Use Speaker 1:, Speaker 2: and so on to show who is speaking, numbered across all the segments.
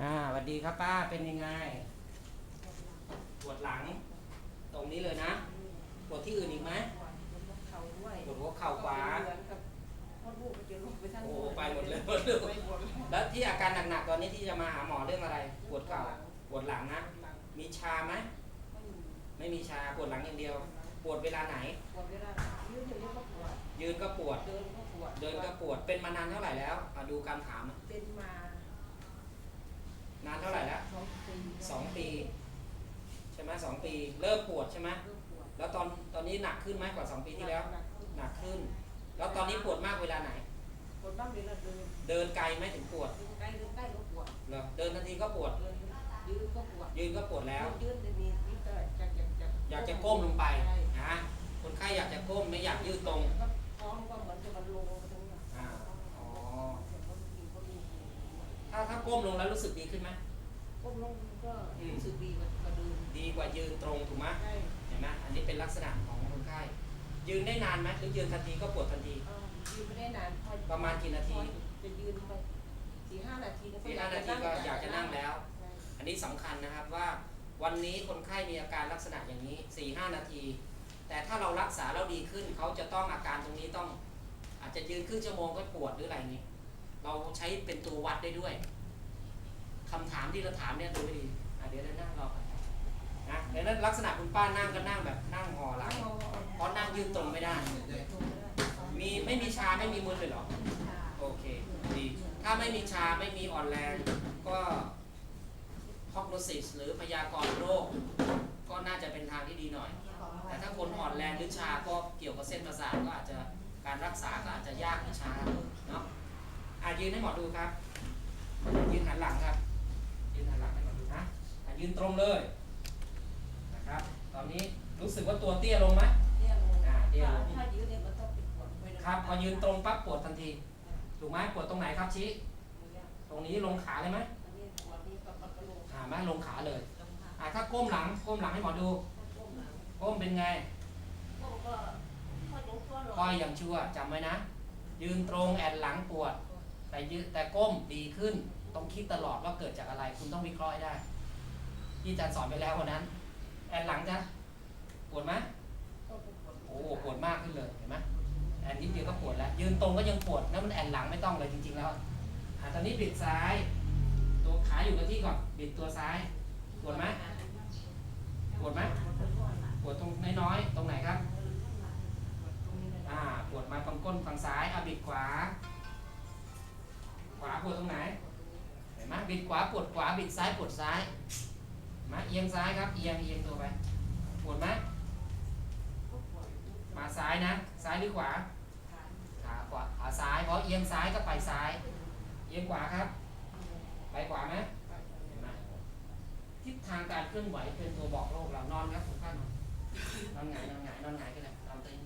Speaker 1: อ่าสวัสดีครับป้าเป็นยังไง ปวดหลัง ตรงนี้เลยนะ ปวดที่อื่นอีกไหม
Speaker 2: เขาด้วย
Speaker 1: ปวดหัวเข่าขวา
Speaker 2: เหมือนกับพ่อลูกไปเจอลูกไปทั้ง
Speaker 1: โอ้ไปหมดเลยหมดเลย
Speaker 2: ไปหมดเลย
Speaker 1: แล้วที่อาการหนักๆตอนนี้ที่จะมาหาหมอเรื่องอะไร ปวดเข่าปวดหลังนะ มีชาไหมไม่มีชาปวดหลังอย่างเดียว ปวดเวลาไหน
Speaker 2: ปวดเวลายืดเดี๋ยวนี้ก็ปวด
Speaker 1: ยืนก็ปวด
Speaker 2: เดินก็ปวด
Speaker 1: เดินก็ปวด เป็นมานานเท่าไหร่แล้วมาดูการถาม
Speaker 2: เป็นมา นา
Speaker 1: นเท่าไหร่แล้ว
Speaker 2: สองปี
Speaker 1: สองปี ใช่ไหมสองปี เริ่มปวดใช่ไหม
Speaker 2: เริ่มปวด
Speaker 1: แล้วตอนตอนนี้หนักขึ้นไหมกว่าสองปีที่แล้ว
Speaker 2: หนักขึ้น
Speaker 1: หนักขึ้นแล้วตอนนี้ปวดมากเวลาไหน
Speaker 2: ปวดบ้างเวลาเดิน
Speaker 1: เดินไกลไหมถึงปวด
Speaker 2: เดินใกล้เดินใกล้ก็ปวด
Speaker 1: เหรอเดินทันทีก็ปวด
Speaker 2: เดินยืนก็ปวด
Speaker 1: ยืนก็ปวดแล้ว
Speaker 2: ยืนจะมีนี่ก็จะจะจะ
Speaker 1: อยากจะก้มลงไป
Speaker 2: ใช่
Speaker 1: นะคนไข้อยากจะก้มไม่อยากยืดตรง
Speaker 2: ก็ท้องก็เหมือนจะมันลงไปตรงเนี้ย
Speaker 1: อ่าอ๋อ
Speaker 2: เดี๋ยวก็มีก็มี
Speaker 1: ถ้าถ้า ก้มลงแล้วรู้สึกดีขึ้นไหม
Speaker 2: ก้มลงก็รู้สึกดีกว่าก็เดิน
Speaker 1: ดีกว่ายืนตรงถูกไหม
Speaker 2: ใช่
Speaker 1: เห็นไหมอันนี้เป็นลักษณะของคนไข้ยืนได้นานไหมหรือยืนทันทีก็ปวดทันที
Speaker 2: เอ่อยืนไม่ได้นานพอ
Speaker 1: ประมาณกี่นาที
Speaker 2: พอจะยืนไปสี่ห้านาทีก็
Speaker 1: สี่ห้านาทีก็อยากจะนั่งแล้ว
Speaker 2: ใช่
Speaker 1: อันนี้สำคัญนะครับว่าวันนี้คนไข้มีอาการลักษณะอย่างนี้4ี่ห้านาที แต่ถ้าเรารักษาเราดีขึ้นเขาจะต้องอาการตรงนี้ต้อง อาจจะยืนครึ่งชั่วโมงก็ปวดหรืออะไรอย่างนี้ เราใช้เป็นตัววัดได้ด้วย คำถามที่เราถามเนี่ยดูให้ดีอะเดี๋ยวเรานั่งรอกันนะเดี๋ยวนั้นลักษณะคุณป้านั่งก็นั่งแบบนั่งห่อหลังเพราะนั่งยืนตรงไม่ได้ มีไม่มีชาไม่มีมึนเลยเหรอ โอเคดี ถ้าไม่มีชาไม่มีอ่อนแรงก็ฮอกโนซิสหรือพยากรณ์โรค ก็น่าจะเป็นทางที่ดีหน่อย แต่ถ้าคนอ่อนแรงหรือชาก็เกี่ยวกับเส้นประสาทก็อาจจะการรักษาก็อาจจะยากหรือช้าเนาะอะยืนให้หมอดูครับ ยืนหันหลังครับ ยืนตรงเลยนะครับ ตอนนี้รู้สึกว่าตัวเตี้ยลงไหม
Speaker 2: เนี่ยลง
Speaker 1: อ่าเดี๋ยว
Speaker 2: ถ้ายืนเนี่ยมันต้องเป็นปวดไม่ได้
Speaker 1: ครับพอยืนตรงปั๊บปวดทันที ถูกไหมปวดตรงไหนครับชี้
Speaker 2: เนี่ย
Speaker 1: ตรงนี้ลงขาเลยไหม
Speaker 2: อันนี้ปวดนี่ก็มันก็ลง
Speaker 1: อ่าแม่ลงขาเลย
Speaker 2: ลงขา
Speaker 1: อ่าถ้าก้มหลังก้มหลังให้หมอดู
Speaker 2: ก้มหลัง
Speaker 1: ก้มเป็นไง
Speaker 2: ก้มก็ข้อยังตัวหล
Speaker 1: ก้อยอย่างชั่วจำไว้นะ ยืนตรงแอนหลังปวด แต่ยืนแต่ก้มดีขึ้น ต้องคิดตลอดว่าเกิดจากอะไร คุณต้องวิเคราะห์ให้ได้ ที่อาจารย์สอนไปแล้ววันนั้น แอนหลังจะปวดไหมโอ้โหปวดมากขึ้นเลยเห็นไหมแอนนิดเดียวก็ปวดแล้วยืนตรงก็ยังปวดแล้วมันแอนหลังไม่ต้องเลยจริง ๆ แล้วอ่าตอนนี้บิดซ้าย ตัวขาอยู่กับที่ก่อนบิดตัวซ้ายปวดไหมปวดไหมปวดตรงน้อยๆตรงไหนครับอ่าปวดมาตรงก้นฝั่งซ้ายเอาบิดขวา ขวาปวดตรงไหนเห็นไหมบิดขวาปวดขวาบิดซ้ายปวดซ้าย มาเอียงซ้ายครับเอียงเอียงตัวไปปวดไหมมาซ้ายนะ ซ้ายหรือขวาขาขวาขาซ้ายเพราะเอียงซ้ายก็ไปซ้าย เอียงขวาครับ ไปขวาไหมเห็นไหมทิศทางการเคลื่อนไหวเป็นตัวบอกโลกเรานอนครับผมข้างนอนนอนหงายนอนหงายนอนหงายก็ได้นอนเต็ม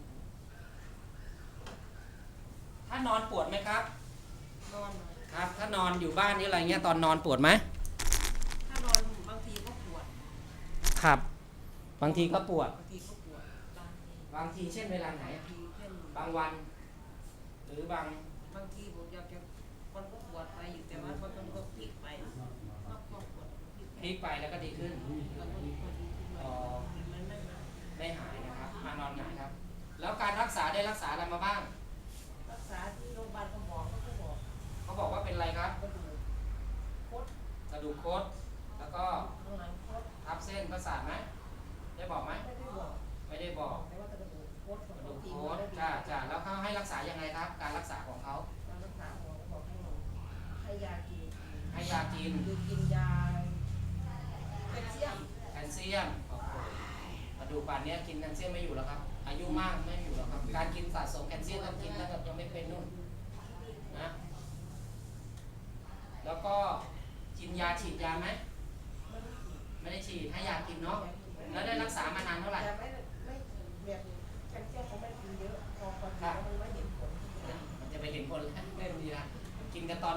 Speaker 1: ถ้านอนปวดไหมครับ
Speaker 2: นอน
Speaker 1: ครับถ้านอนอยู่บ้านนี่อะไรเงี้ยตอนนอนปวดไหม
Speaker 2: ถ้านอนบางทีก็ปวด
Speaker 1: ครับ บางทีก็ปวด
Speaker 2: บางทีก็ปวดบางที
Speaker 1: บางทีเช่นเวลาไหน
Speaker 2: บางทีเช่น
Speaker 1: บางวัน หรือบาง
Speaker 2: บางทีผมอยากจะมันก็ปวดไปอยู่แต่ว่ามันก็พลิกไปก็ก็ปวดพลิกไป
Speaker 1: พลิกไปแล้วก็ดีขึ้น
Speaker 2: แล้วก็พอดีขึ้นมา
Speaker 1: อ๋อ
Speaker 2: มันไม่มา
Speaker 1: ไม่หายนะครับมานอนหงายครับ แล้วการรักษาได้รักษาอะไรมาบ้าง ให้ยากิ
Speaker 2: น
Speaker 1: ให้ยากิน
Speaker 2: คือกินยาแคลเซียม
Speaker 1: แคลเซียมโอ้โหมาดูป่านเนี้ยกินแคลเซียมไม่อยู่แล้วครับ อายุมากไม่อยู่แล้วครับ การกินสะสมแคลเซียมต้องกินแล้วแบบยังไม่เป็นนู่นนะ แล้วก็กินยาฉีดยาไหม ไม่ได้ฉีดให้ยากินเนาะแล้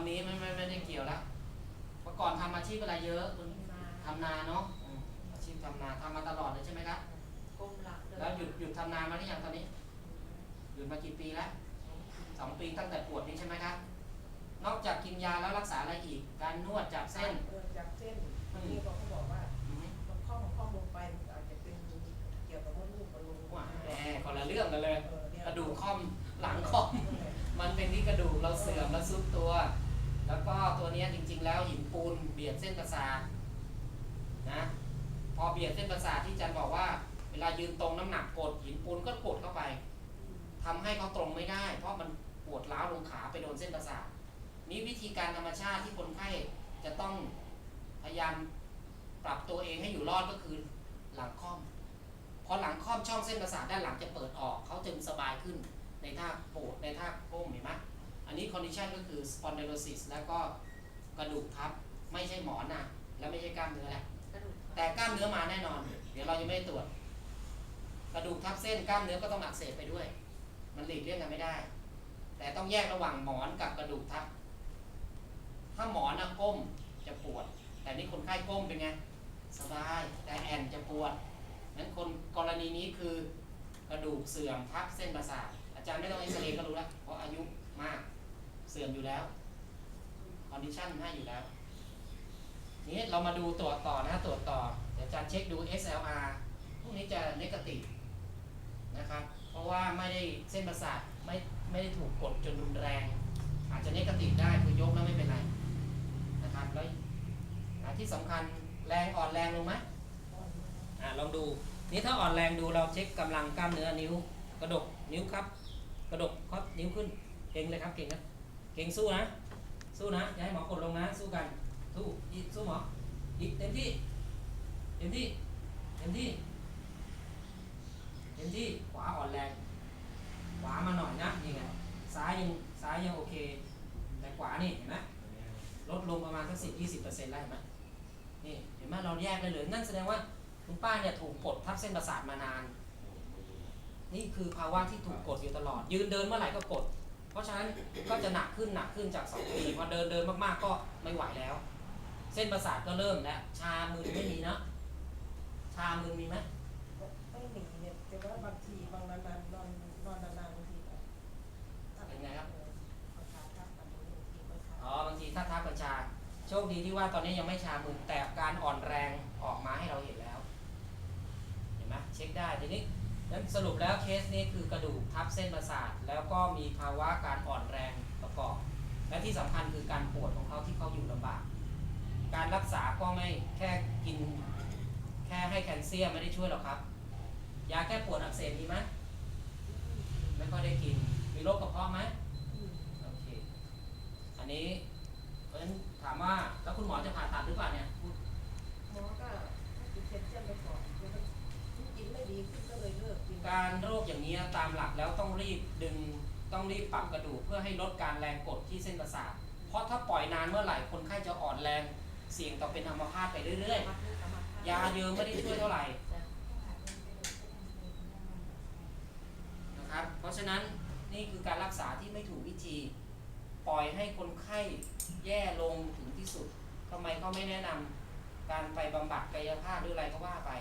Speaker 1: น
Speaker 2: กัน
Speaker 1: ตอนนี้ไม่ไม่ไม่ได้เกี่ยวแล้วเมื่อก่อนทำอาชีพอะไรเยอะคุณ
Speaker 2: มา
Speaker 1: ทำนาเนาะอืมอาชีพทำนาทำมาตลอดเลยใช่ไหมครับ
Speaker 2: กลมหลักเลย
Speaker 1: แล้วหยุดหยุดทำนามาหรือยังตอนนี้หยุดมากี่ปีแล้วสองปีตั้งแต่ปวดนี้ใช่ไหมครับนอกจากกินยาแล้วรักษาอะไรอีก การนวดจับเส้น
Speaker 2: เออจากเส้นอันนี้เขาก็บอกว่า
Speaker 1: อืม
Speaker 2: มันข้อมันข้อลงไปมันอาจจะเป็นเกี่ยวกับว่าลูกกับลุง
Speaker 1: ว่าแหมคนละเรื่องกันเลย
Speaker 2: เออเนี่ย
Speaker 1: กระดูกค่อมหลังค่อมมันเป็นที่กระดูกเราเสื่อมแล้วซุดตัว แล้วก็ตัวนี้จริง ๆ แล้วหินปูนเบียดเส้นประสาทนะพอเบียดเส้นประสาทที่อาจันบอกว่า เวลายืนตรงน้ำหนักกดหินปูนก็กดเข้าไปทำให้เขาตรงไม่ได้ เพราะมันปวดร้าวลงขาไปโดนเส้นประสาทนี่วิธีการธรรมชาติที่คนไข้จะต้องพยายามปรับตัวเองให้อยู่รอดก็คือหลังค่อมพอหลังค่อมช่องเส้นประสาทด้านหลังจะเปิดออกเขาจึงสบายขึ้นในท่าโปดในท่าก้มเห็นไหม อันนี้ condition ก็คือ spondylosis แล้วก็กระดูกทับ ไม่ใช่หมอนนะและไม่ใช่กล้ามเนื้อแหละ
Speaker 2: กระดูก
Speaker 1: แต่กล้ามเนื้อมาแน่นอน เดี๋ยวเรายังไม่ได้ตรวจ กระดูกทับเส้นกล้ามเนื้อก็ต้องอักเสบไปด้วย มันหลีกเลี่ยงกันไม่ได้ แต่ต้องแยกระหว่างหมอนกับกระดูกทับ ถ้าหมอนนะก้มจะปวด แต่นี่คนไข้ก้มเป็นไง สบาย แต่แอนจะปวดนั้นคนกรณีนี้คือกระดูกเสื่อมทับเส้นประสาท อาจารย์ไม่ต้องเอ็กซเรย์ก็รู้แล้วเพราะอายุมากเสื่อมอยู่แล้วคอนดิชันให้อยู่แล้ว นี้เรามาดูตรวจต่อนะตรวจต่อ เดี๋ยวอาจารย์เช็คดู XLR พวกนี้จะนกาตินะครับ เพราะว่าไม่ได้เส้นประสาทไม่ไม่ได้ถูกกดจนรุนแรง อาจจะนกาติได้คือยกแล้วไม่เป็นไรนะครับแล้วที่สำคัญแรงอ่อนแรงลงไหมอ่าลองดูนี่ถ้าอ่อนแรงดูเราเช็คกำลังกล้ามเนื้อนิ้ว กระดกนิ้วครับ กระดกครับนิ้วขึ้นเก่งเลยครับเก่งนะ เก่งสู้นะ สู้นะ อย่าให้หมอกดลงนะ สู้กัน สู้อีกสู้หมอ อีกเต็มที่ เต็มที่ เต็มที่ เต็มที่ ขวาอ่อนแรง ขวามาหน่อยนะนี่ไง ซ้ายยัง ซ้ายยังโอเค แต่ขวานี่เห็นไหมลดลงประมาณสักสิบยี่สิบเปอร์เซ็นต์แล้วเห็นไหมนี่เห็นไหมเราแยกได้เลย นั่นแสดงว่าคุณป้าเนี่ยถูกกดทับเส้นประสาทมานาน นี่คือภาวะที่ถูกกดอยู่ตลอด ยืนเดินเมื่อไหร่ก็กด เพราะฉะนั้นก็จะหนักขึ้นหนักขึ้นจากสองปีพอเดินเดินมากๆก็ไม่ไหวแล้ว เส้นประสาทก็เริ่มแล้วชามือไม่มีนะชามือมีไหม
Speaker 2: ไม่หนีเนี่ยแต่ว่าบางทีบางนานๆนอนนอนนานๆบางทีแบบ
Speaker 1: เป็นไงครับ
Speaker 2: เออเอาขาทับมันบางทีก็ขา
Speaker 1: อ๋อบางทีถ้าทับกับชาโชคดีที่ว่าตอนนี้ยังไม่ชามือแต่การอ่อนแรงออกมาให้เราเห็นแล้ว เห็นไหมเช็คได้ทีนี้นั้น สรุปแล้วเคสนี้คือกระดูกทับเส้นประสาท แล้วก็มีภาวะการอ่อนแรงประกอบ และที่สำคัญคือการปวดของเขาที่เขาอยู่ลำบาก การรักษาก็ไม่แค่กิน แค่ให้แคลเซียมไม่ได้ช่วยหรอกครับ ยาแก้ปวดอักเสบมีไหมไม่ค่อยได้กิน มีโรคกระเพาะไหม นี้ยตามหลักแล้วต้องรีบดึงต้องรีบปรับกระดูกเพื่อให้ลดการแรงกดที่เส้นประสาท เพราะถ้าปล่อยนานเมื่อไหร่คนไข้จะอ่อนแรงเสี่ยงต่อเป็นอัมพาตไปเรื่อยๆ ยาเยอะไม่ได้ช่วยเท่าไหร่นะครับ เพราะฉะนั้นนี่คือการรักษาที่ไม่ถูกวิธี ปล่อยให้คนไข้แย่ลงถึงที่สุดทำไมเขาไม่แนะนำการไปบำบัดกายภาพหรืออะไรก็ว่าไป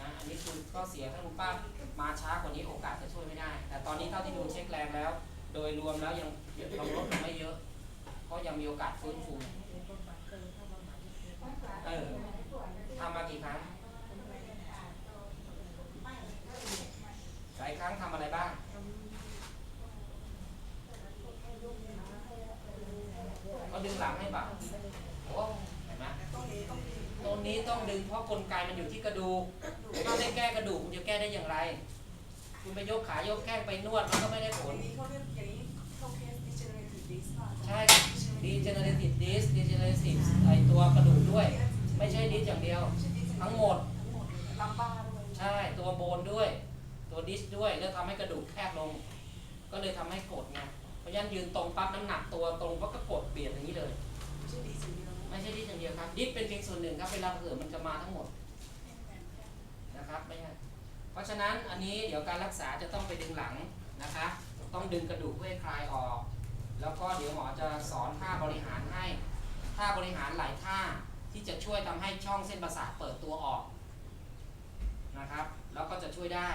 Speaker 1: นะอันนี้คือก็เสียถ้าคุณป้ามาช้ากว่านี้โอกาสจะช่วยไม่ได้ แต่ตอนนี้เท่าที่ดูเช็คแรงแล้ว โดยรวมแล้วยังเราลดลงไม่เยอะ ก็ยังมีโอกาสฟื้นฟูเออทำมากี่ครั้งหลายครั้งทำอะไรบ้างก็ดึงหลังให้บ่าโอ้เห็นไหมตรงนี้ต้องดึงเพราะกลไกมันอยู่ที่กระดูก ถ้าไม่แก้กระดูกคุณจะแก้ได้อย่างไร คุณไปยกขายกแข้งไปนวดมันก็ไม่ได้ผลใช่ degenerative disc degenerative ไอตัวกระดูกด้วย ไม่ใช่ดิสอย่างเดียว ทั้งหมดใช่ตัวโบนด้วย ตัวดิสด้วยแล้วทำให้กระดูกแคบลง ก็เลยทำให้กดไงเพราะฉะนั้นยืนตรงปั๊บน้ำหนักตัวตรงก็ก็กดเปลี่ยนอย่างนี้เลยไม่ใช่ดิสอย่างเดียวครับดิสเป็นเพียงส่วนหนึ่งครับเวลาเผื่อมันจะมาทั้งหมด ครับไม่ใช่เพราะฉะนั้นอันนี้เดี๋ยวการรักษาจะต้องไปดึงหลังนะคะต้องดึงกระดูกเพื่อคลายออก แล้วก็เดี๋ยวหมอจะสอนท่าบริหารให้ท่าบริหารหลายท่าที่จะช่วยทำให้ช่องเส้นประสาทเปิดตัวออกนะครับ แล้วก็จะช่วยได้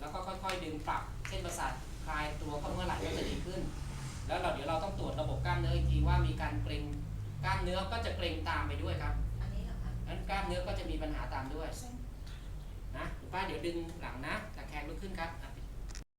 Speaker 1: แล้วก็ค่อยๆดึงปรับเส้นประสาทคลายตัวเข้าเมื่อไหร่ก็จะดีขึ้น แล้วเราเดี๋ยวเราต้องตรวจระบบกล้ามเนื้ออีกทีว่ามีการเกร็งกล้ามเนื้อก็จะเกร็งตามไปด้วยครับ
Speaker 3: อันนี้เหรอคะ
Speaker 1: งั้นกล้ามเนื้อก็จะมีปัญหาตามด้วย ป้าเดี๋ยวดึงหลังนะตะแคงลุกขึ้นครับ